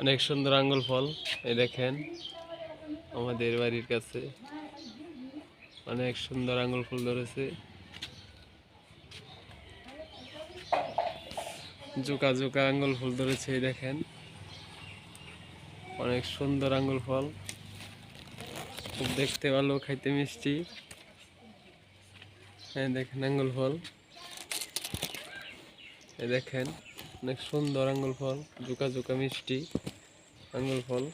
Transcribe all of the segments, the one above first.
অনেক সুন্দর আঙ্গুল ফল, এই দেখেন, আমাদের বাড়ির কাছে অনেক সুন্দর আঙ্গুল ফুল ধরেছে। জোকা জোকা আঙ্গুল ফুল ধরেছে, এই দেখেন। অনেক সুন্দর আঙ্গুল ফল। খুব দেখতে ভালো, খাইতে মিষ্টি। হ্যাঁ দেখেন আঙ্গুল ফল। এই দেখেন। অনেক সুন্দর আঙ্গুল ফল জোকা জোকা মিষ্টি আঙ্গুল ফল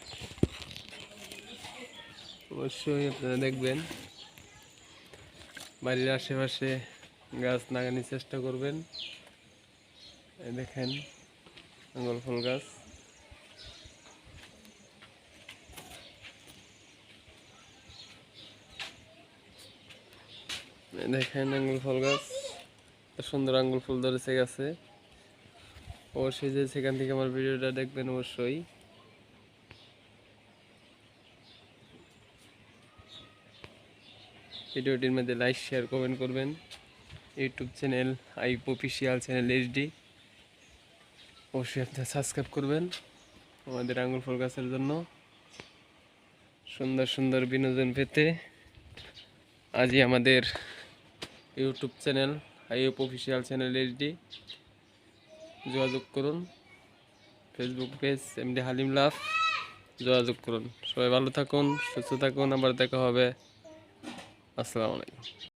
অবশ্যই আপনারা দেখবেন। বাড়ির আশেপাশে গাছ লাগানোর চেষ্টা করবেন। দেখেন আঙ্গুল ফল গাছ। দেখেন আঙ্গুল ফল গাছ। সুন্দর আঙ্গুল ফুল ধরেছে গাছে। অবশ্যই যে সেখান থেকে আমার ভিডিওটা দেখবেন অবশ্যই। ভিডিওটির মধ্যে লাইক শেয়ার কমেন্ট করবেন। ইউটিউব চ্যানেল, আইপ অফিসিয়াল চ্যানেল এইচডি অবশ্যই আপনারা সাবস্ক্রাইব করবেন আমাদের আঙ্গুল ফল গাছের জন্য। সুন্দর সুন্দর বিনোদন পেতে আজই আমাদের YouTube channel IF official channel HD যোগাযোগ করুন। Facebook page MD Halim love যোগাযোগ করুন। সবাই ভালো থাকুন, সুস্থ থাকুন, আবার দেখা হবে। আসসালামু আলাইকুম।